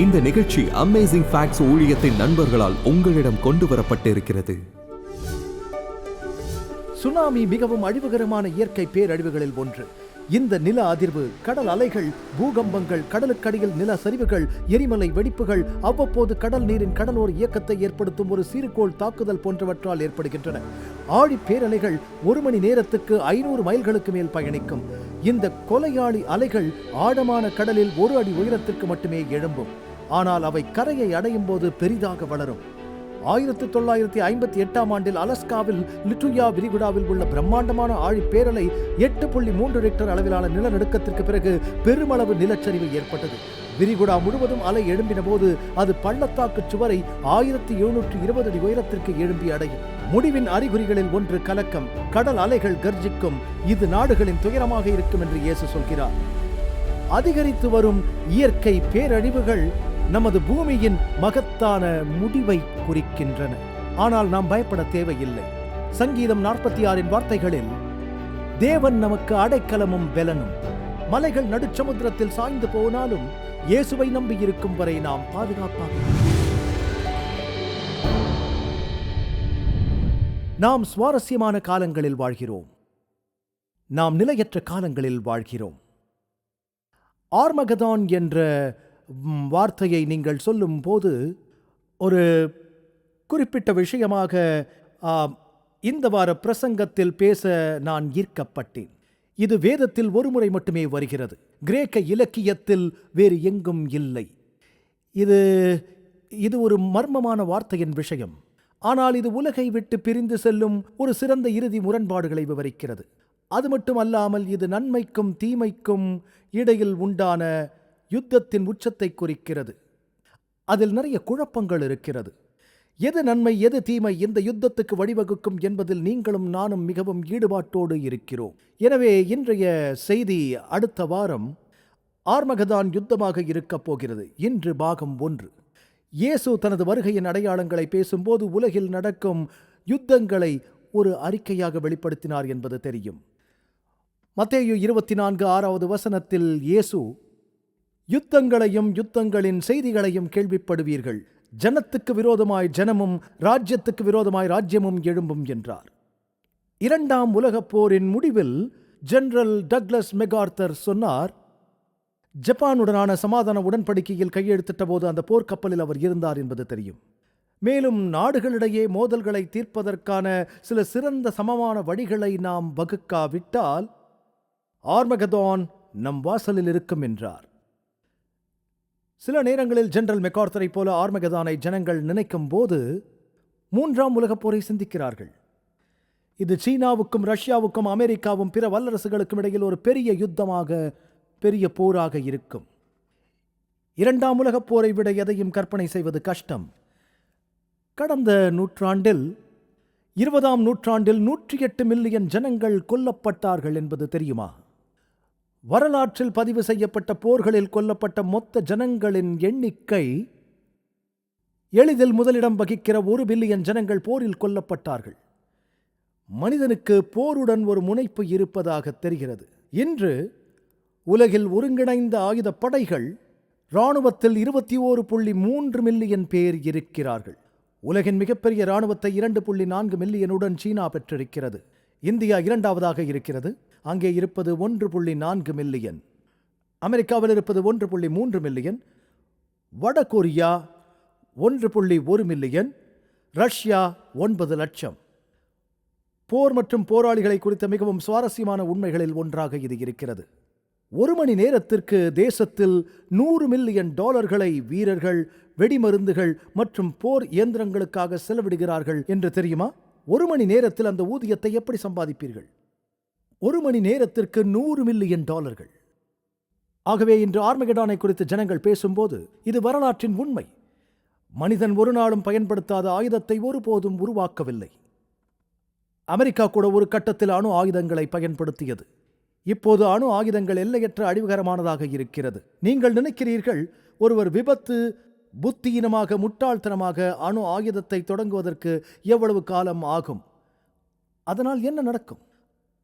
இந்த நிகழ்ச்சி amazing facts ஊழியத்தின் நண்பர்களால் உங்களிடம் கொண்டு வரப்பட்டிருக்கிறது சுனாமி மிகவும் அழிவுகரமான இயற்கை பேரழிவுகளில் ஒன்று. இந்த நில அதிர்வு கடல் அலைகள் பூகம்பங்கள் கடலுக்கடியில் நில சரிவுகள் எரிமலை வெடிப்புகள் அவ்வப்போது கடல் நீரின் கடலோர் இயக்கத்தை ஏற்படுத்தும் ஒரு சீறுகோள் தாக்குதல் போன்றவற்றால் ஏற்படுகின்றன. ஆழி பேரலைகள் ஒரு மணி நேரத்துக்கு ஐநூறு மைல்களுக்கு மேல் பயணிக்கும். இந்த கொலையாளி அலைகள் ஆழமான கடலில் ஒரு அடி உயரத்திற்கு மட்டுமே எழும்பும். ஆனால் அவை கரையை அடையும் போது பெரிதாக வளரும். ஆயிரத்தி தொள்ளாயிரத்தி ஐம்பத்தி எட்டாம் ஆண்டில் அலஸ்காவில் லிட்டுயா விரிகுடாவில் உள்ள பிரம்மாண்டமான ஆழி பேரலை எட்டு புள்ளி மூன்று ரெக்டர் அளவிலான நிலநடுக்கத்திற்கு பிறகு பெருமளவு நிலச்சரிவு ஏற்பட்டது. விரிகுடா முழுவதும் அலை எழும்பின போது அது பள்ளத்தாக்கு சுவரை ஆயிரத்தி எழுநூற்று இருபது அடி உயரத்திற்கு எழும்பி அடையும். முடிவின் அறிகுறிகளில் ஒன்று கலக்கம் கடல் அலைகள் கர்ஜிக்கும் இது நாடுகளின் துயரமாக இருக்கும் என்று இயேசு சொல்கிறார். அதிகரித்து வரும் இயற்கை பேரழிவுகள் நமது பூமியின் மகத்தான முடிவை குறிக்கின்றன. ஆனால் நாம் பயப்பட தேவையில்லை. சங்கீதம் நாற்பத்தி ஆறின் வார்த்தைகளில் தேவன் நமக்கு அடைக்கலமும் பெலனும். மலைகள் நடுச்சமுத்திரத்தில் சாய்ந்து போனாலும் இயேசுவை நம்பியிருக்கும் வரை நாம் பாதுகாப்பாக நாம் சுவாரஸ்யமான காலங்களில் வாழ்கிறோம். நாம் நிலையற்ற காலங்களில் வாழ்கிறோம். ஆர்மகதான் என்ற வார்த்தையை நீங்கள் சொல்லும்போது ஒரு குறிப்பிட்ட விஷயமாக இந்த வார பிரசங்கத்தில் பேச நான் ஈர்க்கப்பட்டேன். இது வேதத்தில் ஒரு முறை மட்டுமே வருகிறது. கிரேக்க இலக்கியத்தில் வேறு எங்கும் இல்லை. இது இது ஒரு மர்மமான வார்த்தையின் விஷயம். ஆனால் இது உலகை விட்டு பிரிந்து செல்லும் ஒரு சிறந்த இறுதி முரண்பாடுகளை விவரிக்கிறது. அது மட்டுமல்லாமல் இது நன்மைக்கும் தீமைக்கும் இடையில் உண்டான யுத்தத்தின் உச்சத்தை குறிக்கிறது. அதில் நிறைய குழப்பங்கள் இருக்கிறது. எது நன்மை எது தீமை இந்த யுத்தத்துக்கு வழிவகுக்கும் என்பதில் நீங்களும் நானும் மிகவும் ஈடுபாட்டோடு இருக்கிறோம். எனவே இன்றைய செய்தி அடுத்த வாரம் ஆர்மகதான் யுத்தமாக இருக்கப் போகிறது. இன்று பாகம் ஒன்று. இயேசு தனது வருகையின் அடையாளங்களை பேசும்போது உலகில் நடக்கும் யுத்தங்களை ஒரு அறிக்கையாக வெளிப்படுத்தினார் என்பது தெரியும். மத்தேயு இருபத்தி நான்கு ஆறாவது வசனத்தில் இயேசு யுத்தங்களையும் யுத்தங்களின் செய்திகளையும் கேள்விப்படுவீர்கள். ஜனத்துக்கு விரோதமாய் ஜனமும் ராஜ்யத்துக்கு விரோதமாய் ராஜ்யமும் எழும்பும் என்றார். இரண்டாம் உலகப் போரின் முடிவில் ஜெனரல் டக்ளஸ் மெகார்த்தர் சொன்னார் ஜப்பானுடனான சமாதான உடன்படிக்கையில் கையெழுத்திட்ட போது அந்த போர்க்கப்பலில் அவர் இருந்தார் என்பது தெரியும். மேலும் நாடுகளிடையே மோதல்களை தீர்ப்பதற்கான சில சிறந்த சமமான வழிகளை நாம் வகுக்காவிட்டால் ஆர்மகதோன் நம் வாசலில் இருக்கும் என்றார். சில நேரங்களில் ஜெனரல் மெக்கார்த்தரை போல ஆர்மகதானை ஜனங்கள் நினைக்கும் போது மூன்றாம் உலகப் போரை சிந்திக்கிறார்கள். இது சீனாவுக்கும் ரஷ்யாவுக்கும் அமெரிக்காவும் பிற வல்லரசுகளுக்கும் இடையில் ஒரு பெரிய யுத்தமாக பெரிய போராக இருக்கும். இரண்டாம் உலகப் போரை விட எதையும் கற்பனை செய்வது கஷ்டம். கடந்த நூற்றாண்டில் இருபதாம் நூற்றாண்டில் நூற்றி எட்டு மில்லியன் ஜனங்கள் கொல்லப்பட்டார்கள் என்பது தெரியுமா? வரலாற்றில் பதிவு செய்யப்பட்ட போர்களில் கொல்லப்பட்ட மொத்த ஜனங்களின் எண்ணிக்கை எளிதில் முதலிடம் வகிக்கிற ஒரு பில்லியன் ஜனங்கள் போரில் கொல்லப்பட்டார்கள். மனிதனுக்கு போருடன் ஒரு முனைப்பு இருப்பதாக தெரிகிறது. இன்று உலகில் ஒருங்கிணைந்த ஆயுதப் படைகள் இராணுவத்தில் இருபத்தி ஓரு புள்ளி மூன்று மில்லியன் பேர் இருக்கிறார்கள். உலகின் மிகப்பெரிய இராணுவத்தை இரண்டு புள்ளி நான்கு மில்லியனுடன் சீனா பெற்றிருக்கிறது. இந்தியா இரண்டாவதாக இருக்கிறது. அங்கே இருப்பது ஒன்று புள்ளி நான்கு மில்லியன். அமெரிக்காவில் இருப்பது ஒன்று புள்ளி மூன்று மில்லியன். வட கொரியா ஒன்று புள்ளி ஒரு மில்லியன். ரஷ்யா ஒன்பது லட்சம். போர் மற்றும் போராளிகளை குறித்த மிகவும் சுவாரஸ்யமான உண்மைகளில் ஒன்றாக இது இருக்கிறது. ஒரு மணி நேரத்திற்கு தேசத்தில் நூறு மில்லியன் டாலர்களை வீரர்கள் வெடிமருந்துகள் மற்றும் போர் இயந்திரங்களுக்காக செலவிடுகிறார்கள் என்று தெரியுமா? ஒரு மணி நேரத்தில் அந்த ஊதியத்தை எப்படி சம்பாதிப்பீர்கள்? ஒரு மணி நேரத்திற்கு நூறு மில்லியன் டாலர்கள். ஆகவே இன்று ஆர்மகடானை குறித்து ஜனங்கள் பேசும்போது இது வரலாற்றின் உண்மை. மனிதன் ஒரு நாளும் பயன்படுத்தாத ஆயுதத்தை ஒருபோதும் உருவாக்கவில்லை. அமெரிக்கா கூட ஒரு கட்டத்தில் அணு ஆயுதங்களை பயன்படுத்தியது. இப்போது அணு ஆயுதங்கள் எல்லையற்ற அழிவுகரமானதாக இருக்கிறது. நீங்கள் நினைக்கிறீர்கள் ஒருவர் விபத்து புத்தியினமாக முட்டாள்தனமாக அணு ஆயுதத்தை தொடங்குவதற்கு எவ்வளவு காலம் ஆகும்? அதனால் என்ன நடக்கும்?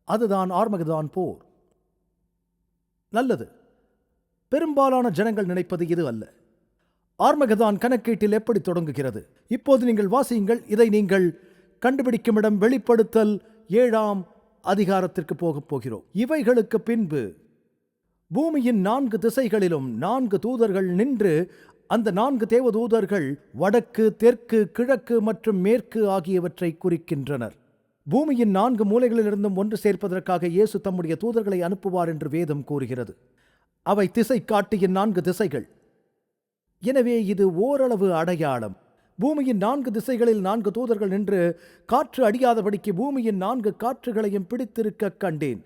அதுதான் ஆர்மகதான் போர். நல்லது. பெரும்பாலான ஜனங்கள் நினைப்பது இது அல்ல. ஆர்மகதான் கணக்கீட்டில் எப்படி தொடங்குகிறது? இப்போது நீங்கள் வாசியுங்கள். இதை நீங்கள் கண்டுபிடிக்கும் இடம் வெளிப்படுத்தல் ஏழாம் அதிகாரத்திற்கு போகப் போகிறோம். இவைகளுக்கு பின்பு பூமியின் நான்கு திசைகளிலும் நான்கு தூதர்கள் நின்று அந்த நான்கு தேவதூதர்கள் வடக்கு தெற்கு கிழக்கு மற்றும் மேற்கு ஆகியவற்றை குறிக்கின்றனர். பூமியின் நான்கு மூலைகளிலிருந்தும் ஒன்று சேர்ப்பதற்காக இயேசு தம்முடைய தூதர்களை அனுப்புவார் என்று வேதம் கூறுகிறது. அவை திசை காட்டியின் நான்கு திசைகள். எனவே இது ஓரளவு அடையாளம். பூமியின் நான்கு திசைகளில் நான்கு தூதர்கள் நின்று காற்று அடியாதபடிக்கு பூமியின் நான்கு காற்றுகளையும் பிடித்திருக்க கண்டேன்.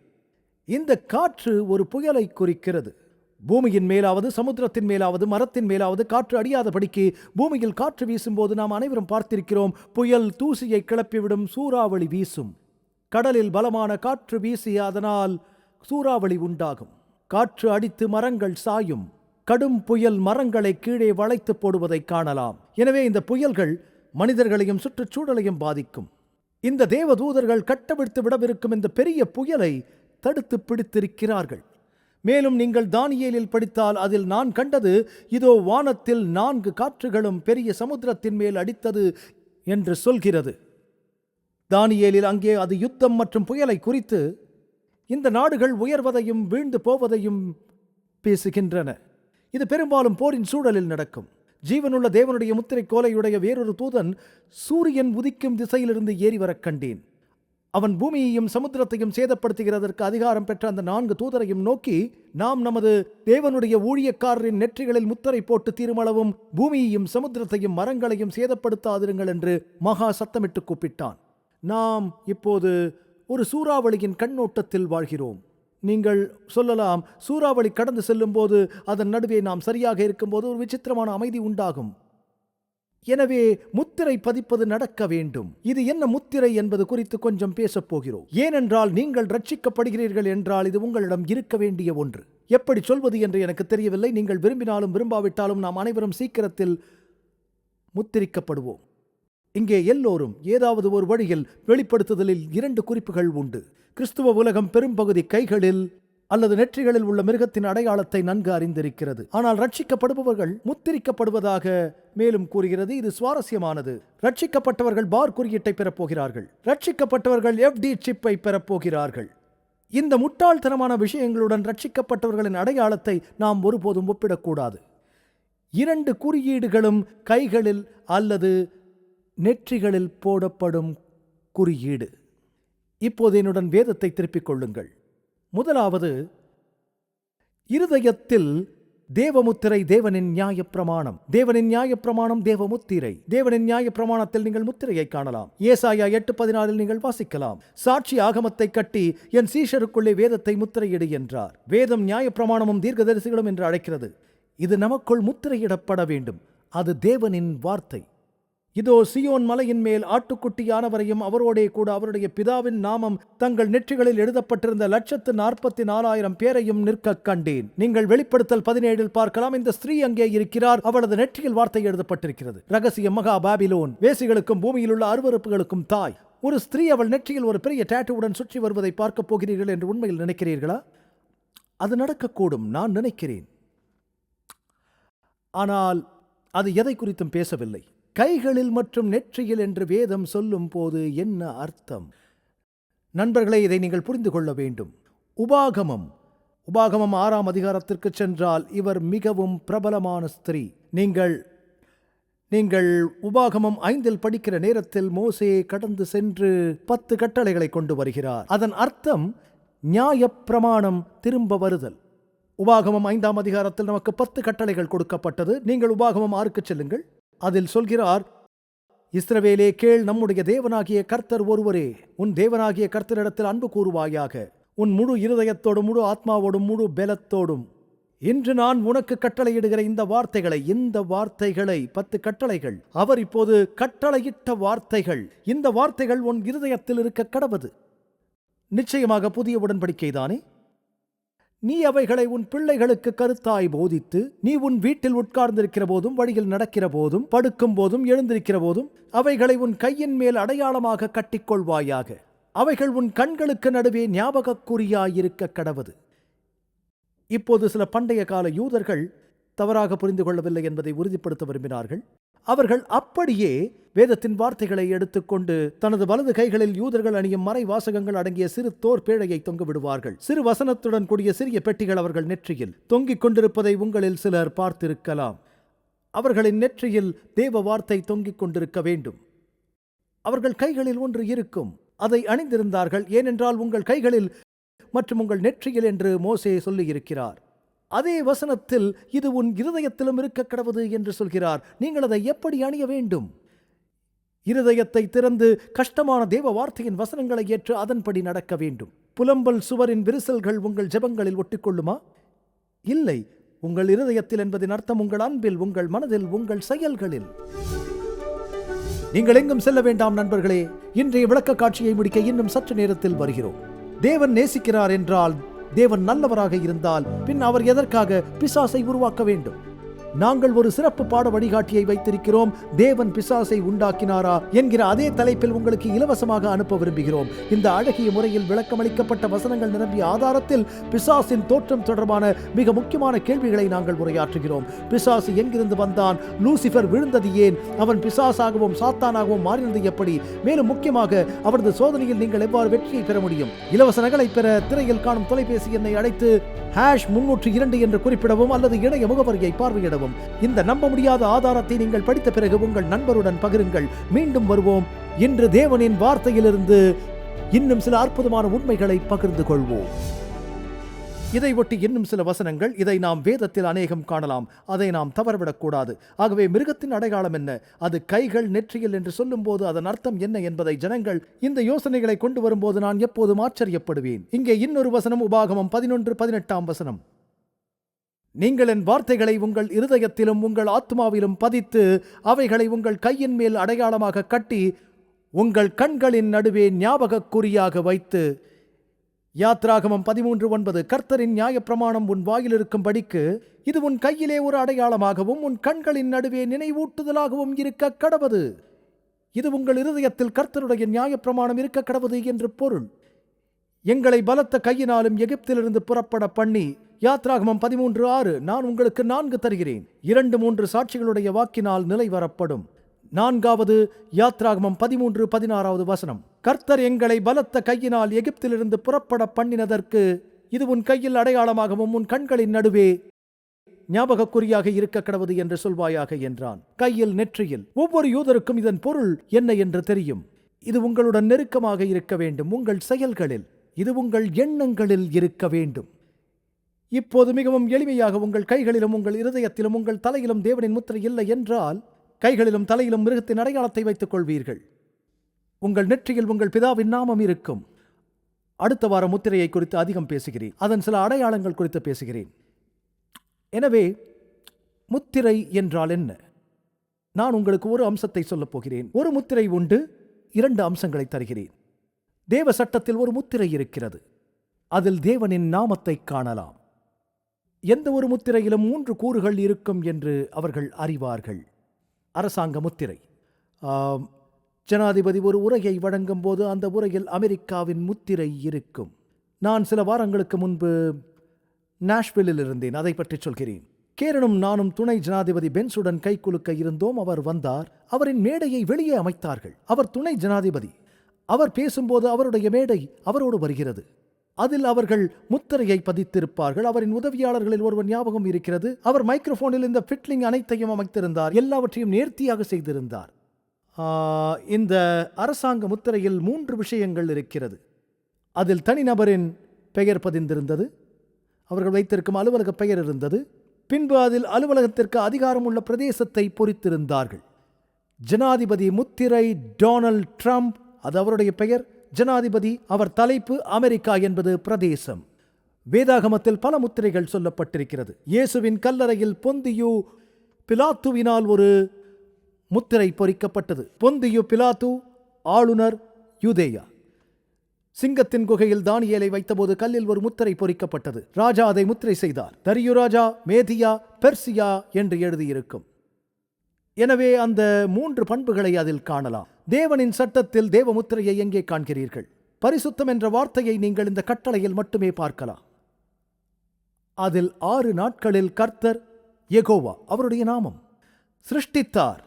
இந்த காற்று ஒரு புயலை குறிக்கிறது. பூமியின் மேலாவது சமுத்திரத்தின் மேலாவது மரத்தின் மேலாவது காற்று அடியாதபடிக்கு பூமியில் காற்று வீசும்போது நாம் அனைவரும் பார்த்திருக்கிறோம் புயல் தூசியை கிளப்பிவிடும் சூறாவளி வீசும். கடலில் பலமான காற்று வீசி அதனால் சூறாவளி உண்டாகும். காற்று அடித்து மரங்கள் சாயும். கடும் புயல் மரங்களை கீழே வளைத்து போடுவதை காணலாம். எனவே இந்த புயல்கள் மனிதர்களையும் சுற்றுச்சூழலையும் பாதிக்கும். இந்த தேவதூதர்கள் கட்டவிழ்த்து விடவிருக்கும் இந்த பெரிய புயலை தடுத்து பிடித்திருக்கிறார்கள். மேலும் நீங்கள் தானியேலில் படித்தால் அதில் நான் கண்டது இதோ வானத்தில் நான்கு காற்றுகளும் பெரிய சமுத்திரத்தின் மேல் அடித்தது என்று சொல்கிறது. தானியேலில் அங்கே அது யுத்தம் மற்றும் புயலை குறித்து இந்த நாடுகள் உயர்வதையும் வீழ்ந்து போவதையும் பேசுகின்றன. இது பெரும்பாலும் போரின் சூழலில் நடக்கும். ஜீவனுள்ள தேவனுடைய முத்திரை கோலையுடைய வேறொரு தூதன் சூரியன் உதிக்கும் திசையிலிருந்து ஏறி வரக் கண்டேன். அவன் பூமியையும் சமுத்திரத்தையும் சேதப்படுத்துகிறதற்கு அதிகாரம் பெற்ற அந்த நான்கு தூதரையும் நோக்கி நாம் நமது தேவனுடைய ஊழியக்காரரின் நெற்றிகளில் முத்திரை போட்டு தீருமளவும் பூமியையும் சமுத்திரத்தையும் மரங்களையும் சேதப்படுத்தாதிருங்கள் என்று மகா சத்தமிட்டு கூப்பிட்டான். நாம் இப்போது ஒரு சூறாவளியின் கண்ணோட்டத்தில் வாழ்கிறோம். நீங்கள் சொல்லலாம் சூறாவளி கடந்து செல்லும்போது அதன் நடுவே நாம் சரியாக இருக்கும்போது ஒரு விசித்திரமான அமைதி உண்டாகும். எனவே முத்திரை பதிப்பது நடக்க வேண்டும். இது என்ன முத்திரை என்பது குறித்து கொஞ்சம் பேசப் போகிறோம். ஏனென்றால் நீங்கள் ரட்சிக்கப்படுகிறீர்கள் என்றால் இது உங்களிடம் இருக்க வேண்டிய ஒன்று. எப்படி சொல்வது என்று எனக்கு தெரியவில்லை. நீங்கள் விரும்பினாலும் விரும்பாவிட்டாலும் நாம் அனைவரும் சீக்கிரத்தில் முத்திரிக்கப்படுவோம். இங்கே எல்லோரும் ஏதாவது ஒரு வழியில் வெளிப்படுத்துதலில் இரண்டு குறிப்புகள் உண்டு. கிறிஸ்துவ உலகம் பெரும்பகுதி கைகளில் அல்லது நெற்றிகளில் உள்ள மிருகத்தின் அடையாளத்தை நன்கு அறிந்திருக்கிறது. ஆனால் ரட்சிக்கப்படுபவர்கள் முத்திரிக்கப்படுவதாக மேலும் கூறுகிறது. இது சுவாரஸ்யமானது. ரட்சிக்கப்பட்டவர்கள் பார் குறியீட்டை பெறப்போகிறார்கள். ரட்சிக்கப்பட்டவர்கள் எஃப்டி சிப்பை பெறப்போகிறார்கள். இந்த முட்டாள்தனமான விஷயங்களுடன் ரட்சிக்கப்பட்டவர்களின் அடையாளத்தை நாம் ஒருபோதும் ஒப்பிடக்கூடாது. இரண்டு குறியீடுகளும் கைகளில் அல்லது நெற்றிகளில் போடப்படும் குறியீடு. இப்போது என்னுடன் வேதத்தை திருப்பிக் கொள்ளுங்கள். முதலாவது இருதயத்தில் தேவமுத்திரை தேவனின் நியாயப்பிரமாணம். தேவனின் நியாயப்பிரமாணம் தேவமுத்திரை. தேவனின் நியாயப்பிரமாணத்தில் நீங்கள் முத்திரையை காணலாம். ஏசாயா எட்டு பதினாறில் நீங்கள் வாசிக்கலாம். சாட்சி ஆகமத்தை கட்டி என் சீஷருக்குள்ளே வேதத்தை முத்திரையிடு என்றார். வேதம் நியாயப்பிரமாணமும் தீர்க்கதரிசிகளும் என்று அழைக்கிறது. இது நமக்குள் முத்திரையிடப்பட வேண்டும். அது தேவனின் வார்த்தை. இதோ சியோன் மலையின் மேல் ஆட்டுக்குட்டியானவரையும் அவரோடே கூட அவருடைய பிதாவின் நாமம் தங்கள் நெற்றிகளில் எழுதப்பட்டிருந்த லட்சத்து நாற்பத்தி நாலாயிரம் பேரையும் நிற்கக் கண்டேன். நீங்கள் வெளிப்படுத்தல் பதினேழில் பார்க்கலாம். இந்த ஸ்திரீ அங்கே இருக்கிறார். அவளது நெற்றியில் வார்த்தை எழுதப்பட்டிருக்கிறது. ரகசிய மகா பாபிலோன். வேசிகளுக்கும் பூமியில் உள்ள அருவருப்புகளுக்கும் தாய். ஒரு ஸ்திரீ அவள் நெற்றியில் ஒரு பெரிய டேட்டுவுடன் சுற்றி வருவதை பார்க்கப் போகிறீர்கள் என்று உண்மையில் நினைக்கிறீர்களா? அது நடக்கக்கூடும் நான் நினைக்கிறேன். ஆனால் அது எதை குறித்தும் பேசவில்லை. கைகளில் மற்றும் நெற்றியில் என்று வேதம் சொல்லும் போது என்ன அர்த்தம்? நண்பர்களே இதை நீங்கள் புரிந்து கொள்ள வேண்டும். உபாகமம். உபாகமம் ஆறாம் அதிகாரத்திற்கு சென்றால் இவர் மிகவும் பிரபலமான ஸ்திரீ. நீங்கள் நீங்கள் உபாகமம் ஐந்தில் படிக்கிற நேரத்தில் மோசே கடந்து சென்று பத்து கட்டளைகளை கொண்டு வருகிறார். அதன் அர்த்தம் நியாயப்பிரமாணம் திரும்ப வருதல். உபாகமம் ஐந்தாம் அதிகாரத்தில் நமக்கு பத்து கட்டளைகள் கொடுக்கப்பட்டது. நீங்கள் உபாகமம் ஆறுக்கு செல்லுங்கள். அதில் சொல்கிறார் இஸ்ரவேலே கேள் நம்முடைய தேவனாகிய கர்த்தர் ஒருவரே. உன் தேவனாகிய கர்த்தரிடத்தில் அன்பு கூறுவாயாக. உன் முழு இருதயத்தோடும் முழு ஆத்மாவோடும் முழு பலத்தோடும். இன்று நான் உனக்கு கட்டளையிடுகிற இந்த வார்த்தைகளை இந்த வார்த்தைகளை பத்து கட்டளைகள். அவர் இப்போது கட்டளையிட்ட வார்த்தைகள். இந்த வார்த்தைகள் உன் இருதயத்தில் இருக்க கடவது. நிச்சயமாக புதிய உடன்படிக்கைதானே? நீ அவைகளை உன் பிள்ளைகளுக்கு கருத்தாய் போதித்து நீ உன் வீட்டில் உட்கார்ந்திருக்கிற போதும் வழியில் நடக்கிற போதும் படுக்கும் போதும் எழுந்திருக்கிற போதும் அவைகளை உன் கையின் மேல் அடையாளமாக கட்டிக்கொள்வாயாக. அவைகள் உன் கண்களுக்கு நடுவே ஞாபகக் குறியாயிருக்க இப்போது சில பண்டைய கால யூதர்கள் தவறாக புரிந்து கொள்ளவில்லை என்பதை உறுதிப்படுத்த விரும்பினார்கள். அவர்கள் அப்படியே வேதத்தின் வார்த்தைகளை எடுத்துக்கொண்டு தனது வலது கைகளில் யூதர்கள் அணியும் மறை வாசகங்கள் அடங்கிய சிறு தோர் பேழையை தொங்க விடுவார்கள். சிறு வசனத்துடன் கூடிய சிறிய பெட்டிகள் அவர்கள் நெற்றியில் தொங்கிக் கொண்டிருப்பதை உங்களில் சிலர் பார்த்திருக்கலாம். அவர்களின் நெற்றியில் தேவ வார்த்தை தொங்கிக் கொண்டிருக்க வேண்டும். அவர்கள் கைகளில் ஒன்று இருக்கும். அதை அணிந்திருந்தார்கள். ஏனென்றால் உங்கள் கைகளில் மற்றும் உங்கள் நெற்றியில் என்று மோசே சொல்லியிருக்கிறார். அதே வசனத்தில் இது உன் இருதயத்திலும் இருக்க கடவுது என்று சொல்கிறார். நீங்கள் அதை எப்படி அணிய வேண்டும்? இருதயத்தை திறந்து கஷ்டமான தேவ வார்த்தையின் வசனங்களை ஏற்று அதன்படி நடக்க வேண்டும். புலம்பல் சுவரின் விரிசல்கள் உங்கள் ஜெபங்களில் ஒட்டிக்கொள்ளுமா? இல்லை. உங்கள் இருதயத்தில் என்பதின் அர்த்தம் உங்கள் அன்பில் உங்கள் மனதில் உங்கள் செயல்களில். நீங்கள் எங்கும் செல்ல வேண்டாம் நண்பர்களே. இன்றைய விளக்க காட்சியை முடிக்க இன்னும் சற்று நேரத்தில் வருகிறோம். தேவன் நேசிக்கிறார் என்றால் தேவன் நல்லவராக இருந்தால் பின் அவர் எதற்காக பிசாசை உருவாக்க வேண்டும்? நாங்கள் ஒரு சிறப்பு பாட வழிகாட்டியை வைத்திருக்கிறோம். தேவன் பிசாசை உண்டாக்கினாரா என்கிற அதே தலைப்பில் உங்களுக்கு இலவசமாக அனுப்ப விரும்புகிறோம். இந்த அழகிய முறையில் விளக்கமளிக்கப்பட்ட வசனங்கள் நிரம்பிய ஆதாரத்தில் பிசாசின் தோற்றம் தொடர்பான மிக முக்கியமான கேள்விகளை நாங்கள் உரையாற்றுகிறோம். பிசாசு எங்கிருந்து வந்தான்? லூசிபர் விழுந்தது ஏன்? அவன் பிசாசாகவும் சாத்தானாகவும் மாறினது எப்படி? மேலும் முக்கியமாக அவரது சோதனையில் நீங்கள் எவ்வாறு வெற்றியை பெற முடியும்? இலவச நகலை பெற திரையில் காணும் தொலைபேசி எண்ணை அழைத்து ஹேஷ் முன்னூற்று இரண்டு என்று குறிப்பிடவும் அல்லது இணைய முகவரியை பார்வையிடவும். இந்த நம்ப முடியாத ஆதாரத்தை நீங்கள் படித்த பிறகு உங்கள் நண்பருடன் பகிருங்கள். மீண்டும் வருவோம். இன்று தேவனின் வார்த்தையிலிருந்து இன்னும் சில அற்புதமான உண்மைகளை பகிர்ந்து கொள்வோம். இதை ஒட்டி இன்னும் சில வசனங்கள். இதை நாம் வேதத்தில் அநேகம் காணலாம். அதை நாம் தவறவிடக்கூடாது ஆகவே மிருகத்தின் அடையாளம் என்ன? அது கைகள் நெற்றியில் என்று சொல்லும்போது அதன் அர்த்தம் என்ன என்பதை ஜனங்கள் இந்த யோசனைகளை கொண்டு வரும்போது நான் எப்போதும் ஆச்சரியப்படுவேன். இங்கே இன்னொரு வசனம் உபாகமம் பதினொன்று பதினெட்டாம் வசனம். நீங்கள் என் வார்த்தைகளை உங்கள் இருதயத்திலும் உங்கள் ஆத்மாவிலும் பதித்து அவைகளை உங்கள் கையின் மேல் அடையாளமாக கட்டி உங்கள் கண்களின் நடுவே ஞாபகக் குறியாக வைத்து யாத்ராகமம் பதிமூன்று ஒன்பது கர்த்தரின் நியாயப்பிரமாணம் உன் வாயில் இருக்கும்படிக்கு இது உன் கையிலே ஒரு அடையாளமாகவும் உன் கண்களின் நடுவே நினைவூட்டுதலாகவும் இருக்க கடவது. இது உங்கள் இருதயத்தில் கர்த்தருடைய நியாயப்பிரமாணம் இருக்க கடவது என்று பொருள். எங்களை பலத்த கையினாலும் எகிப்திலிருந்து புறப்பட பண்ணி யாத்ராகமம் பதிமூன்று ஆறு நான் உங்களுக்கு நான்கு தருகிறேன். இரண்டு மூன்று சாட்சிகளுடைய வாக்கினால் நிலை வரப்படும். நான்காவது யாத்ராகமம் பதிமூன்று பதினாறாவது வசனம். கர்த்தர் எங்களை பலத்த கையினால் எகிப்திலிருந்து புறப்பட பண்ணினதற்கு இது உன் கையில் அடையாளமாகவும் உன் கண்களின் நடுவே ஞாபகக்குறியாக இருக்க கடவுது என்று சொல்வாயாக என்றான். கையில் நெற்றியில். ஒவ்வொரு யூதருக்கும் இதன் பொருள் என்ன என்று தெரியும். இது உங்களுடன் நெருக்கமாக இருக்க வேண்டும். உங்கள் செயல்களில். இது உங்கள் எண்ணங்களில் இருக்க வேண்டும். இப்போது மிகவும் எளிமையாக உங்கள் கைகளிலும் உங்கள் இருதயத்திலும் உங்கள் தலையிலும் தேவனின் முத்திரை இல்லை என்றால் கைகளிலும் தலையிலும் மிருகத்தின் அடையாளத்தை வைத்துக் கொள்வீர்கள். உங்கள் நெற்றியில் உங்கள் பிதாவின் நாமம் இருக்கும். அடுத்த வார முத்திரையை குறித்து அதிகம் பேசுகிறேன். அதன் சில அடையாளங்கள் குறித்து பேசுகிறேன். எனவே முத்திரை என்றால் என்ன? நான் உங்களுக்கு ஒரு அம்சத்தை சொல்லப் போகிறேன். ஒரு முத்திரை உண்டு இரண்டு அம்சங்களை தருகிறேன். தேவ சட்டத்தில் ஒரு முத்திரை இருக்கிறது. அதில் தேவனின் நாமத்தை காணலாம். எந்த ஒரு முத்திரையிலும் மூன்று கூறுகள் இருக்கும் என்று அவர்கள் அறிவார்கள். அரசாங்க முத்திரை. ஜனாதிபதி ஒரு உரையை வழங்கும் போது அந்த உரையில் அமெரிக்காவின் முத்திரை இருக்கும். நான் சில வாரங்களுக்கு முன்பு நாஷ்வில்லில் இருந்தேன் அதை பற்றி சொல்கிறேன். கேரனும் நானும் துணை ஜனாதிபதி பென்சுடன் கைக்குலுக்க இருந்தோம். அவர் வந்தார். அவரின் மேடையை வெளியே அமைத்தார்கள். அவர் துணை ஜனாதிபதி. அவர் பேசும்போது அவருடைய மேடை அவரோடு வருகிறது. அதில் அவர்கள் முத்திரையை பதித்திருப்பார்கள். அவரின் உதவியாளர்களில் ஒருவர் ஞாபகம் இருக்கிறது. அவர் மைக்ரோஃபோனில் இந்த ஃபிட்லிங் அனைத்தையும் அமைத்திருந்தார். எல்லாவற்றையும் நேர்த்தியாக செய்திருந்தார். இந்த அரசாங்க முத்திரையில் மூன்று விஷயங்கள் இருக்கிறது. அதில் தனிநபரின் பெயர் பதிந்திருந்தது. அவர்கள் வைத்திருக்கும் அலுவலக பெயர் இருந்தது. பின்பு அதில் அலுவலகத்திற்கு அதிகாரம் உள்ள பிரதேசத்தை பொறித்திருந்தார்கள். ஜனாதிபதி முத்திரை டொனால்ட் ட்ரம்ப் அது அவருடைய பெயர். ஜனாதிபதி அவர் தலைப்பு அமெரிக்கா என்பது பிரதேசம். வேதாகமத்தில் பல முத்திரைகள் சொல்லப்பட்டிருக்கிறது. இயேசுவின் கல்லறையில் பொந்தியு பிலாத்துவினால் ஒரு முத்திரை பொறிக்கப்பட்டது. பொந்தியு பிலாத்து ஆளுநர் யூதேயா. சிங்கத்தின் குகையில் தானியலை வைத்தபோது கல்லில் ஒரு முத்திரை பொறிக்கப்பட்டது. ராஜா அதை முத்திரை செய்தார். தரியு ராஜா மேதியா பெர்சியா என்று எழுதியிருக்கும். எனவே அந்த மூன்று பண்புகளை அதில் காணலாம். தேவனின் சட்டத்தில் தேவமுத்திரையை எங்கே காண்கிறீர்கள்? பரிசுத்தம் என்ற வார்த்தையை நீங்கள் இந்த கட்டளையில் மட்டுமே பார்க்கலாம். அதில் ஆறு நாட்களில் கர்த்தர் எகோவா அவருடைய நாமம். சிருஷ்டித்தார்.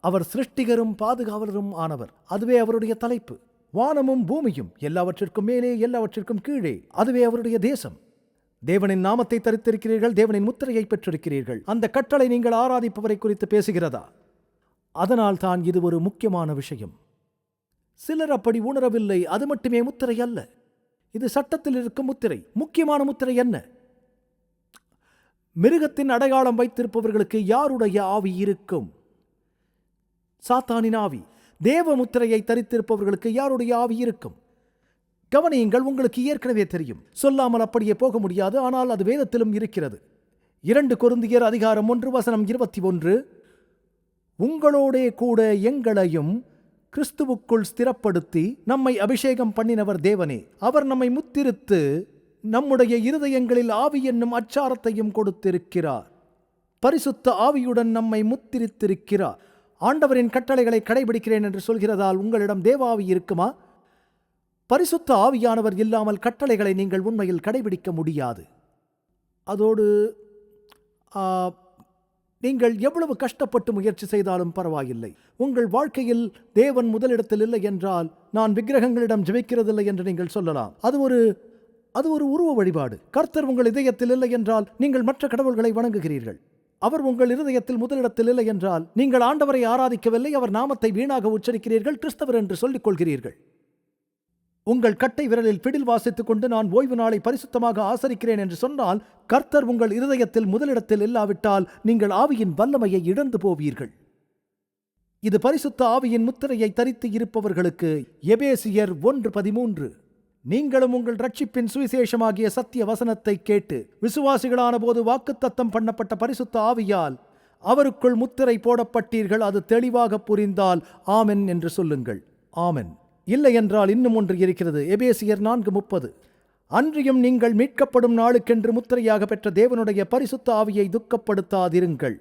அவர் சிருஷ்டிகரும் பாதுகாவலரும் ஆனவர். அதுவே அவருடைய தலைப்பு. வானமும் பூமியும் எல்லாவற்றிற்கும் மேலே எல்லாவற்றிற்கும் கீழே. அதுவே அவருடைய தேசம். தேவனின் நாமத்தை தரித்திருக்கிறீர்கள் தேவனின் முத்திரையை பெற்றிருக்கிறீர்கள். அந்த கட்டளை நீங்கள் ஆராதிப்பவரை குறித்து பேசுகிறதா? அதனால் தான் இது ஒரு முக்கியமான விஷயம். சிலர் அப்படி உணரவில்லை அது மட்டுமே முத்திரை அல்ல. இது சட்டத்தில் இருக்கும் முத்திரை முக்கியமான முத்திரை என்ன? மிருகத்தின் அடையாளம் வைத்திருப்பவர்களுக்கு யாருடைய ஆவி இருக்கும்? சாத்தானின் ஆவி தேவ முத்திரையை தரித்திருப்பவர்களுக்கு யாருடைய ஆவி இருக்கும்? கவனியுங்கள் உங்களுக்கு ஏற்கனவே தெரியும். சொல்லாமல் அப்படியே போக முடியாது ஆனால் அது வேதத்திலும் இருக்கிறது. இரண்டு கொருந்தியர் அதிகாரம் ஒன்று வசனம் இருபத்தி ஒன்று. உங்களோடே கூட எங்களையும் கிறிஸ்துவுக்குள் ஸ்திரப்படுத்தி நம்மை அபிஷேகம் பண்ணினவர் தேவனே. அவர் நம்மை முத்திருத்து நம்முடைய இருதயங்களில் ஆவி என்னும் அச்சாரத்தையும் கொடுத்திருக்கிறார். பரிசுத்த ஆவியுடன் நம்மை முத்திரித்திருக்கிறார். ஆண்டவரின் கட்டளைகளை கடைபிடிக்கிறேன் என்று சொல்கிறதால் உங்களிடம் தேவாவி இருக்குமா? பரிசுத்த ஆவியானவர் இல்லாமல் கட்டளைகளை நீங்கள் உண்மையில் கடைபிடிக்க முடியாது. அதோடு நீங்கள் எவ்வளவு கஷ்டப்பட்டு முயற்சி செய்தாலும் பரவாயில்லை. உங்கள் வாழ்க்கையில் தேவன் முதலிடத்தில் இல்லை என்றால் நான் விக்கிரகங்களிடம் ஜெபிக்கிறதில்லை என்று நீங்கள் சொல்லலாம். அது ஒரு அது ஒரு உருவ வழிபாடு. கர்த்தர் உங்கள் இதயத்தில் இல்லை என்றால் நீங்கள் மற்ற கடவுள்களை வணங்குகிறீர்கள். அவர் உங்கள் இருதயத்தில் முதலிடத்தில் இல்லை என்றால் நீங்கள் ஆண்டவரை ஆராதிக்கவில்லை அவர் நாமத்தை வீணாக உச்சரிக்கிறீர்கள் கிறிஸ்தவர் என்று சொல்லிக் கொள்கிறீர்கள். உங்கள் கட்டை விரலில் பிடில் வாசித்துக் கொண்டு நான் ஓய்வு நாளை பரிசுத்தமாக ஆசரிக்கிறேன் என்று சொன்னால் கர்த்தர் உங்கள் இருதயத்தில் முதலிடத்தில் இல்லாவிட்டால் நீங்கள் ஆவியின் வல்லமையை இழந்து போவீர்கள். இது பரிசுத்த ஆவியின் முத்திரையை தரித்து இருப்பவர்களுக்கு எபேசியர் ஒன்று பதிமூன்று. நீங்களும் உங்கள் ரட்சிப்பின் சுவிசேஷமாகிய சத்திய வசனத்தை கேட்டு விசுவாசிகளான போது வாக்குத்தத்தம் பண்ணப்பட்ட பரிசுத்த ஆவியால் அவருக்குள் முத்திரை போடப்பட்டீர்கள் அது தெளிவாக புரிந்தால் ஆமென் என்று சொல்லுங்கள். ஆமென். இல்லை என்றால் இன்னும் ஒன்று இருக்கிறது. எபேசியர் நான்கு முப்பது. அன்றியும் நீங்கள் மீட்கப்படும் நாளுக்கென்று முத்திரையாக பெற்ற தேவனுடைய பரிசுத்த ஆவியை துக்கப்படுத்தாதிருங்கள்.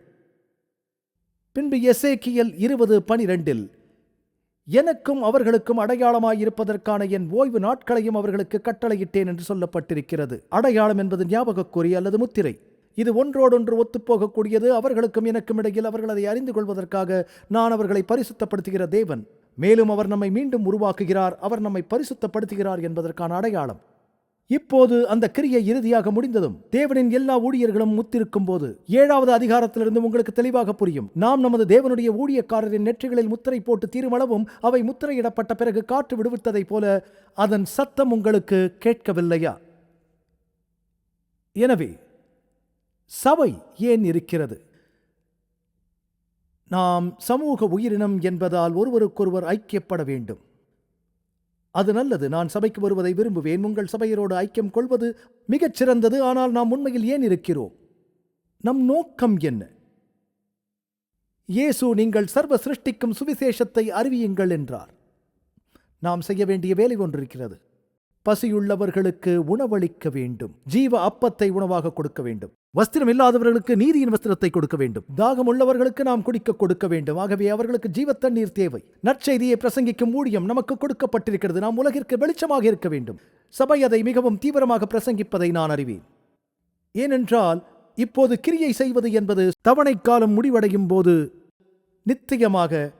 பின்பு எசேக்கியல் இருபது பனிரெண்டில் எனக்கும் அவர்களுக்கும் அடையாளமாயிருப்பதற்கான என் ஓய்வு நாட்களையும் அவர்களுக்கு கட்டளையிட்டேன் என்று சொல்லப்பட்டிருக்கிறது. அடையாளம் என்பது ஞாபகக்குறி அல்லது முத்திரை. இது ஒன்றோடொன்று ஒத்துப்போகக்கூடியது. அவர்களுக்கும் எனக்கும் இடையில் அவர்கள் அதை அறிந்து கொள்வதற்காக நான் அவர்களை பரிசுத்தப்படுத்துகிற தேவன். மேலும் அவர் நம்மை மீண்டும் உருவாக்குகிறார் அவர் நம்மை பரிசுத்தப்படுத்துகிறார் என்பதற்கான அடையாளம். இப்போது அந்த கிரியை இறுதியாக முடிந்ததும் தேவனின் எல்லா ஊழியர்களும் முத்திருக்கும் போது ஏழாவது அதிகாரத்திலிருந்து உங்களுக்கு தெளிவாக புரியும். நாம் நமது தேவனுடைய ஊழியக்காரரின் நெற்றிகளில் முத்திரை போட்டு தீருமளவும் அவை முத்திரையிடப்பட்ட பிறகு காற்று விடுவித்ததைப் போல அதன் சத்தம் உங்களுக்கு கேட்கவில்லையா? எனவே சபை ஏன் இருக்கிறது? நாம் சமூக உயிரினம் என்பதால் ஒருவருக்கொருவர் ஐக்கியப்பட வேண்டும். அது நல்லது. நான் சபைக்கு வருவதை விரும்புவேன். உங்கள் சபையரோடு ஐக்கியம் கொள்வது மிகச் சிறந்தது. ஆனால் நாம் உண்மையில் ஏன் இருக்கிறோம்? நம் நோக்கம் என்ன? இயேசு நீங்கள் சர்வ சிருஷ்டிக்கும் சுவிசேஷத்தை அறிவியுங்கள் என்றார். நாம் செய்ய வேண்டிய வேலை ஒன்றிருக்கிறது. பசியுள்ளவர்களுக்கு உணவளிக்க வேண்டும். ஜீவ அப்பத்தை உணவாக கொடுக்க வேண்டும். வஸ்திரம் இல்லாதவர்களுக்கு நீதியின் வஸ்திரத்தை கொடுக்க வேண்டும். தாகம் உள்ளவர்களுக்கு நாம் குடிக்க கொடுக்க வேண்டும். ஆகவே அவர்களுக்கு ஜீவத்தண்ணீர் தேவை. நற்செய்தியை பிரசங்கிக்கும் ஊழியம் நமக்கு கொடுக்கப்பட்டிருக்கிறது. நாம் உலகிற்கு வெளிச்சமாக இருக்க வேண்டும். சபை அதை மிகவும் தீவிரமாக பிரசங்கிப்பதை நான் அறிவேன். ஏனென்றால் இப்போது கிரியை செய்வது என்பது தவணை காலம் முடிவடையும் போது நித்தியமாக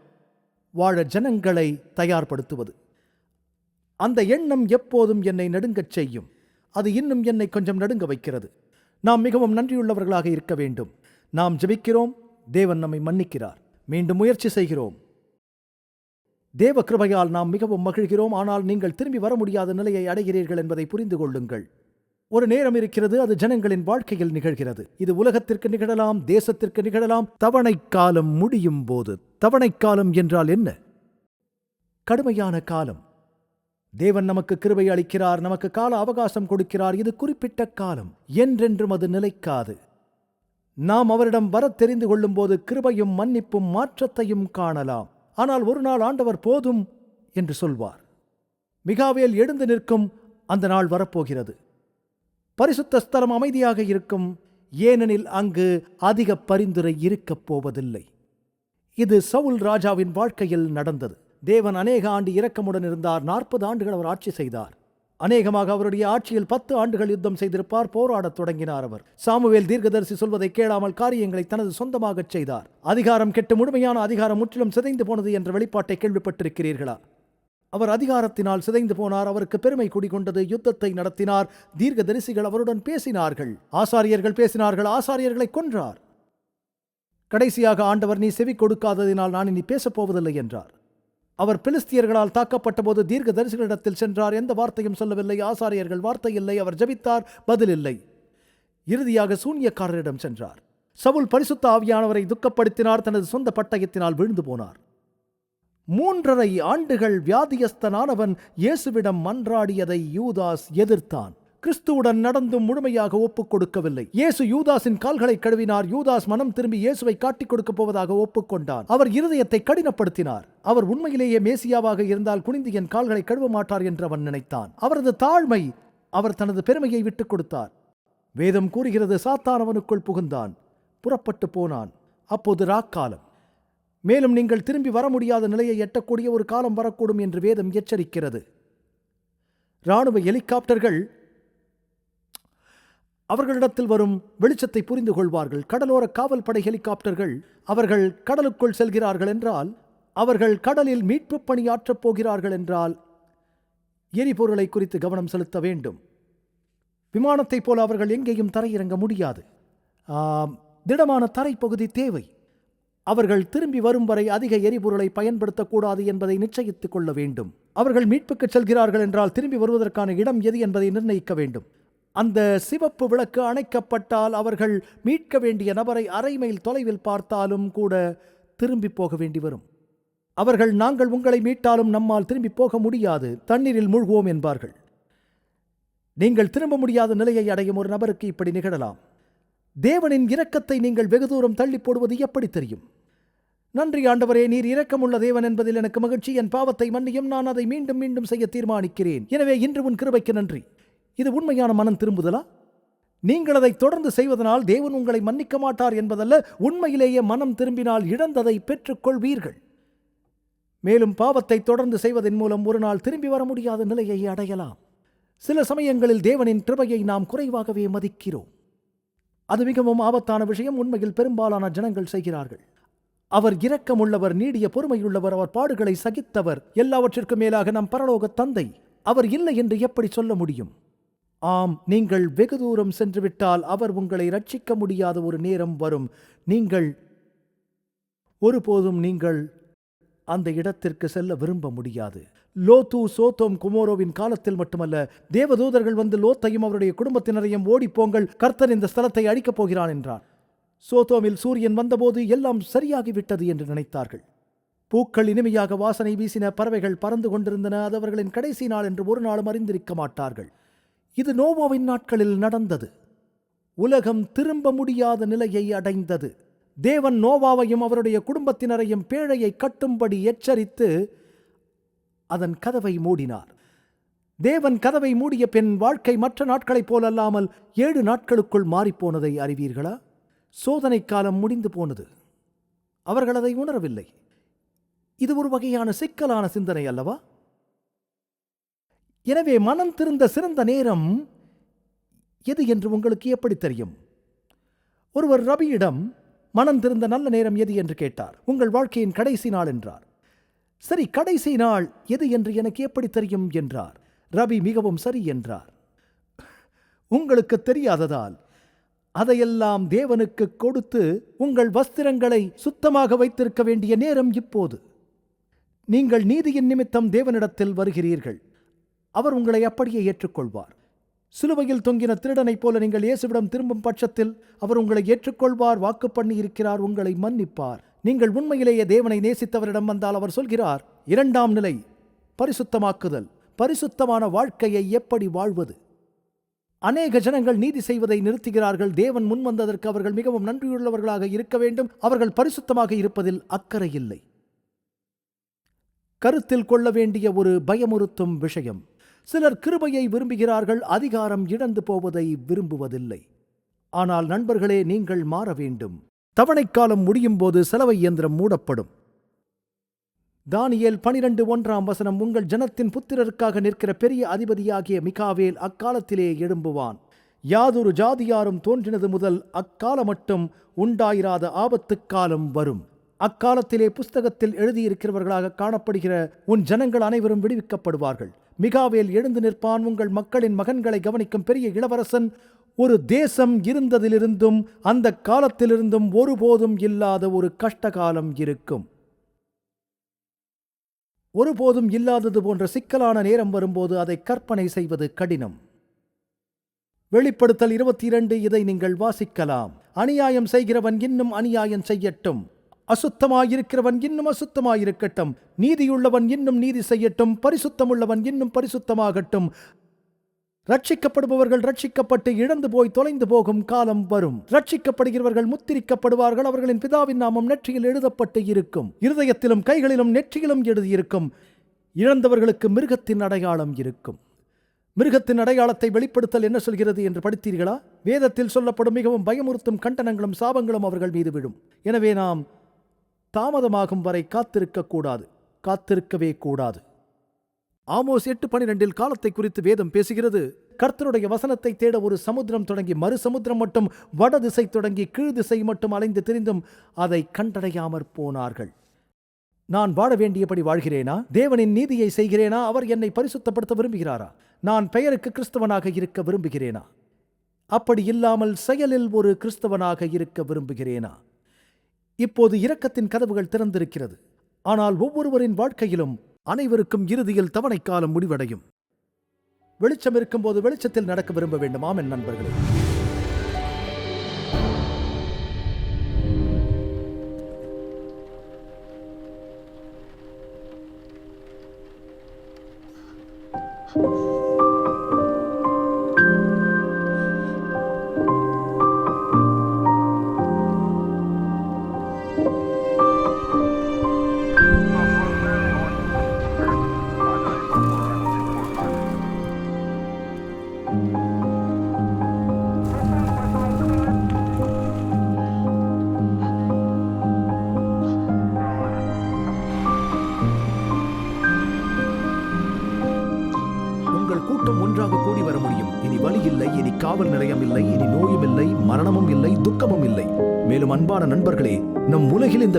வாழ ஜனங்களை தயார்படுத்துவது. அந்த எண்ணம் எப்போதும் என்னை நடுங்கச் செய்யும். அது இன்னும் என்னை கொஞ்சம் நடுங்க வைக்கிறது. நாம் மிகவும் நன்றியுள்ளவர்களாக இருக்க வேண்டும். நாம் ஜெபிக்கிறோம். தேவன் நம்மை மன்னிக்கிறார். மீண்டும் முயற்சி செய்கிறோம். தேவ கிருபையால் நாம் மிகவும் மகிழ்கிறோம். ஆனால் நீங்கள் திரும்பி வர முடியாத நிலையை அடைகிறீர்கள் என்பதை புரிந்து கொள்ளுங்கள். ஒரு நேரம் இருக்கிறது. அது ஜனங்களின் வாழ்க்கையில் நிகழ்கிறது. இது உலகத்திற்கு நிகழலாம். தேசத்திற்கு நிகழலாம். தவணை காலம் முடியும் போது. தவணை காலம் என்றால் என்ன? கடுமையான காலம். தேவன் நமக்கு கிருபை அளிக்கிறார் நமக்கு கால அவகாசம் கொடுக்கிறார். இது குறிப்பிட்ட காலம். என்றென்றும் அது நிலைக்காது. நாம் அவரிடம் வரத் தெரிந்து கொள்ளும்போது கிருபையும் மன்னிப்பும் மாற்றத்தையும் காணலாம். ஆனால் ஒரு நாள் ஆண்டவர் போதும் என்று சொல்வார். மிகாவேல் எழுந்து நிற்கும் அந்த நாள் வரப்போகிறது. பரிசுத்த ஸ்தலம் அமைதியாக இருக்கும். ஏனெனில் அங்கு அதிக பரிந்துரை இருக்கப் போவதில்லை. இது சவுல் ராஜாவின் வாழ்க்கையில் நடந்தது. தேவன் அநேக ஆண்டு இரக்கமுடன் இருந்தார். நாற்பது ஆண்டுகள் அவர் ஆட்சி செய்தார். அநேகமாக அவருடைய ஆட்சியில் பத்து ஆண்டுகள் யுத்தம் செய்திருப்பார். போராடத் தொடங்கினார் அவர். சாமுவேல் தீர்க்கதரிசி சொல்வதை கேளாமல் காரியங்களை தனது சொந்தமாகச் செய்தார். அதிகாரம் கெட்டு முழுமையான அதிகாரம் முற்றிலும் சிதைந்து போனது என்ற வெளிப்பாட்டை கேள்விப்பட்டிருக்கிறீர்களா? அவர் அதிகாரத்தினால் சிதைந்து போனார். அவருக்கு பெருமை குடிகொண்டது யுத்தத்தை நடத்தினார். தீர்க்கதரிசிகள் அவருடன் பேசினார்கள். ஆசாரியர்கள் பேசினார்கள். ஆசாரியர்களை கொன்றார். கடைசியாக ஆண்டவர் நீ செவி கொடுக்காததினால் நான் இனி பேசப் போவதில்லை என்றார். அவர் பிலிஸ்தியர்களால் தாக்கப்பட்டபோது தீர்க்க தரிசிகளிடத்தில் சென்றார். எந்த வார்த்தையும் சொல்லவில்லை. ஆசாரியர்கள் வார்த்தை இல்லை. அவர் ஜபித்தார். பதில் இல்லை. இறுதியாக சூன்யக்காரரிடம் சென்றார். சவுல் பரிசுத்த ஆவியானவரை துக்கப்படுத்தினார். தனது சொந்த பட்டயத்தினால் விழுந்து போனார். மூன்றரை ஆண்டுகள் வியாதியஸ்தனானவன் இயேசுவிடம் மன்றாடியதை யூதாஸ் எதிர்த்தான். கிறிஸ்துவுடன் நடந்தும் முழுமையாக ஒப்புக் கொடுக்கவில்லை. இயேசு யூதாஸின் கால்களை கழுவினார். யூதாஸ் மனம் திரும்பி இயேசுவை காட்டிக் கொடுக்கப் போவதாக ஒப்புக்கொண்டான் அவர் இருதயத்தை கடினப்படுத்தினார். அவர் உண்மையிலேயே மேசியாவாக இருந்தால் குனிந்து என் கால்களை கழுவ மாட்டார் என்று அவன் நினைத்தான். அவரது தாழ்மை அவர் தனது பெருமையை விட்டுக் கொடுத்தார். வேதம் கூறுகிறது சாத்தானவனுக்குள் புகுந்தான் புறப்பட்டு போனான். அப்போது ராக்காலம் மேலும் நீங்கள் திரும்பி வர முடியாத நிலையை எட்டக்கூடிய ஒரு காலம் வரக்கூடும் என்று வேதம் எச்சரிக்கிறது. இராணுவ ஹெலிகாப்டர்கள் அவர்களிடத்தில் வரும் வெளிச்சத்தை புரிந்து கொள்வார்கள் கடலோர காவல் படை ஹெலிகாப்டர்கள் அவர்கள் கடலுக்குள் செல்கிறார்கள் என்றால் அவர்கள் கடலில் மீட்புப் பணியாற்றப் போகிறார்கள் என்றால் எரிபொருளை குறித்து கவனம் செலுத்த வேண்டும். விமானத்தைப் போல அவர்கள் எங்கேயும் தரையிறங்க முடியாது. ஆம், திடமான தரைப்பகுதி தேவை. அவர்கள் திரும்பி வரும் வரை அதிக எரிபொருளை பயன்படுத்தக்கூடாது என்பதை நிச்சயித்துக் கொள்ள வேண்டும். அவர்கள் மீட்புக்கு செல்கிறார்கள் என்றால் திரும்பி வருவதற்கான இடம் எது என்பதை நிர்ணயிக்க வேண்டும். அந்த சிவப்பு விளக்கு அணைக்கப்பட்டால் அவர்கள் மீட்க வேண்டிய நபரை அரை மைல் தொலைவில் பார்த்தாலும் கூட திரும்பி போக வேண்டி வரும். அவர்கள் நாங்கள் உங்களை மீட்டாலும் நம்மால் திரும்பி போக முடியாது. தண்ணீரில் மூழ்குவோம் என்பார்கள். நீங்கள் திரும்ப முடியாத நிலையை அடையும் ஒரு நபருக்கு இப்படி நிகழலாம். தேவனின் இரக்கத்தை நீங்கள் வெகு தூரம் தள்ளி போடுவது எப்படி தெரியும்? நன்றி ஆண்டவரே நீர் இரக்கமுள்ள தேவன் என்பதில் எனக்கு மகிழ்ச்சி. என் பாவத்தை மன்னியும். நான் அதை மீண்டும் மீண்டும் செய்ய தீர்மானிக்கிறேன். எனவே இன்று உன் கிருபைக்கு நன்றி. இது உண்மையான மனம் திரும்புதலா? நீங்கள் அதை தொடர்ந்து செய்வதனால் தேவன் உங்களை மன்னிக்க மாட்டார் என்பதல்ல உண்மையிலேயே மனம் திரும்பினால் இழந்ததை பெற்றுக்கொள்வீர்கள். மேலும் பாவத்தை தொடர்ந்து செய்வதன் மூலம் ஒரு நாள் திரும்பி வர முடியாத நிலையை அடையலாம். சில சமயங்களில் தேவனின் கிருபையை நாம் குறைவாகவே மதிக்கிறோம். அது மிகவும் ஆபத்தான விஷயம் உண்மையில் பெரும்பாலான ஜனங்கள் செய்கிறார்கள். அவர் இரக்கமுள்ளவர் நீடிய பொறுமையுள்ளவர் அவர் பாடுகளை சகித்தவர் எல்லாவற்றிற்கும் மேலாக நம் பரலோக தந்தை. அவர் இல்லை என்று எப்படி சொல்ல முடியும்? ஆம் நீங்கள் வெகு தூரம் சென்றுவிட்டால் அவர் உங்களை ரட்சிக்க முடியாத ஒரு நேரம் வரும். நீங்கள் ஒருபோதும் நீங்கள் அந்த இடத்திற்கு செல்ல விரும்ப முடியாது. லோத்து சோத்தோம் குமோரோவின் காலத்தில் மட்டுமல்ல தேவதூதர்கள் வந்து லோத்தையும் அவருடைய குடும்பத்தினரையும் ஓடிப்போங்கள் கர்த்தர் இந்த ஸ்தலத்தை அழிக்கப் போகிறான் என்றார். சோத்தோமில் சூரியன் வந்தபோது எல்லாம் சரியாகிவிட்டது என்று நினைத்தார்கள். பூக்கள் இனிமையாக வாசனை வீசின பறவைகள் பறந்து கொண்டிருந்தன அது அவர்களின் கடைசி நாள் என்று ஒரு நாளும் அறிந்திருக்க மாட்டார்கள். இது நோவாவின் நாட்களில் நடந்தது. உலகம் திரும்ப முடியாத நிலையை அடைந்தது. தேவன் நோவாவையும் அவருடைய குடும்பத்தினரையும் பேழையை கட்டும்படி எச்சரித்து அதன் கதவை மூடினார். தேவன் கதவை மூடிய பின் வாழ்க்கை மற்ற நாட்களைப் போலல்லாமல் ஏழு நாட்களுக்குள் மாறிப்போனதை அறிவீர்களா? சோதனை காலம் முடிந்து போனது. அவர்கள் அதை உணரவில்லை. இது ஒரு வகையான சிக்கலான சிந்தனை அல்லவா? எனவே மனம் திருந்த சிறந்த நேரம் எது என்று உங்களுக்கு எப்படி தெரியும்? ஒருவர் ரபியிடம் மனம் திருந்த நல்ல நேரம் எது? என்று கேட்டார். உங்கள் வாழ்க்கையின் கடைசி நாள் என்றார். சரி கடைசி நாள் எது என்று எனக்கு எப்படி தெரியும்? என்றார். ரவி மிகவும் சரி என்றார். உங்களுக்கு தெரியாததால் அதையெல்லாம் தேவனுக்கு கொடுத்து உங்கள் வஸ்திரங்களை சுத்தமாக வைத்திருக்க வேண்டிய நேரம் இப்போது. நீங்கள் நீதியின் நிமித்தம் தேவனிடத்தில் வருகிறீர்கள். அவர் உங்களை அப்படியே ஏற்றுக்கொள்வார். சிலுவையில் தொங்கின திருடனைப் போல நீங்கள் இயேசுவிடம் திரும்பும் பட்சத்தில் அவர் உங்களை ஏற்றுக்கொள்வார் வாக்கு பண்ணி இருக்கிறார் உங்களை மன்னிப்பார். நீங்கள் உண்மையிலேயே தேவனை நேசித்தவரிடம் வந்தால் அவர் சொல்கிறார் இரண்டாம் நிலை பரிசுத்தமாக்குதல். பரிசுத்தமான வாழ்க்கையை எப்படி வாழ்வது? அநேக ஜனங்கள் நீதி செய்வதை நிறுத்துகிறார்கள். தேவன் முன்வந்ததற்கு அவர்கள் மிகவும் நன்றியுள்ளவர்களாக இருக்க வேண்டும். அவர்கள் பரிசுத்தமாக இருப்பதில் அக்கறை இல்லை. கருத்தில் கொள்ள வேண்டிய ஒரு பயமுறுத்தும் விஷயம். சிலர் கிருபையை விரும்புகிறார்கள் அதிகாரம் இழந்து போவதை விரும்புவதில்லை. ஆனால் நண்பர்களே நீங்கள் மாற வேண்டும். தவணைக்காலம் முடியும் போது செலவை இயந்திரம் மூடப்படும். தானியேல் பனிரெண்டு ஒன்றாம் வசனம் உங்கள் ஜனத்தின் புத்திரருக்காக நிற்கிற பெரிய அதிபதியாகிய மிகாவேல் அக்காலத்திலே எழும்புவான். யாதொரு ஜாதியாரும் தோன்றினது முதல் அக்காலம் மட்டும் உண்டாயிராத ஆபத்துக்காலம் வரும். அக்காலத்திலே புஸ்தகத்தில் எழுதியிருக்கிறவர்களாக காணப்படுகிற உன் ஜனங்கள் அனைவரும் விடுவிக்கப்படுவார்கள். மிகாவேல் எழுந்து நிற்பான். உங்கள் மக்களின் மகன்களை கவனிக்கும் பெரிய இளவரசன் ஒரு தேசம் இருந்ததிலிருந்தும் அந்த காலத்திலிருந்தும் ஒருபோதும் இல்லாத ஒரு கஷ்டகாலம் இருக்கும். ஒருபோதும் இல்லாதது போன்ற சிக்கலான நேரம் வரும்போது அதை கற்பனை செய்வது கடினம். வெளிப்படுத்தல் இருபத்தி இரண்டு இதை நீங்கள் வாசிக்கலாம். அநியாயம் செய்கிறவன் இன்னும் அநியாயம் செய்யட்டும். அசுத்தமாயிருக்கிறவன் இன்னும் அசுத்தமாயிருக்கட்டும். நீதியுள்ளவன் இன்னும் நீதி செய்யட்டும். பரிசுத்தமுள்ளவன் இன்னும் பரிசுத்தமாகட்டும். ரட்சிக்கப்படுபவர்கள் ரட்சிக்கப்பட்டு இழந்து போய் தொலைந்து போகும் காலம் வரும். ரட்சிக்கப்படுகிறவர்கள் முத்திரிக்கப்படுவார்கள். அவர்களின் பிதாவின் நாமம் நெற்றியில் எழுதப்பட்டு இருக்கும். இருதயத்திலும் கைகளிலும் நெற்றியிலும் எழுதியிருக்கும். இழந்தவர்களுக்கு மிருகத்தின் அடையாளம் இருக்கும். மிருகத்தின் அடையாளத்தை வெளிப்படுத்தல் என்ன சொல்கிறது என்று படித்தீர்களா? வேதத்தில் சொல்லப்படும் மிகவும் பயமுறுத்தும் கண்டனங்களும் சாபங்களும் அவர்கள் மீது விழும். எனவே நாம் தாமதமாகும் வரை காத்திருக்கக்கூடாது. காத்திருக்கவே கூடாது. ஆமோஸ் எட்டு பனிரெண்டில் காலத்தை குறித்து வேதம் பேசுகிறது. கர்த்தருடைய வசனத்தை தேட ஒரு சமுத்திரம் தொடங்கி மறு சமுத்திரம் மட்டும் வட திசை தொடங்கி கீழ் திசை மட்டும் அலைந்து திரிந்தும் அதை கண்டடையாமற் போனார்கள். நான் வாழ வேண்டியபடி வாழ்கிறேனா? தேவனின் நீதியை செய்கிறேனா? அவர் என்னை பரிசுத்தப்படுத்த விரும்புகிறாரா? நான் பெயருக்கு கிறிஸ்தவனாக இருக்க விரும்புகிறேனா? அப்படி இல்லாமல் செயலில் ஒரு கிறிஸ்தவனாக இருக்க விரும்புகிறேனா? இப்போது இரக்கத்தின் கதவுகள் திறந்திருக்கிறது. ஆனால் ஒவ்வொருவரின் வாழ்க்கையிலும் அனைவருக்கும் இறுதியில் தவணைக்காலம் முடிவடையும். வெளிச்சம் இருக்கும்போது வெளிச்சத்தில் நடக்க விரும்ப வேண்டும். ஆமென் நண்பர்களே. உங்கள்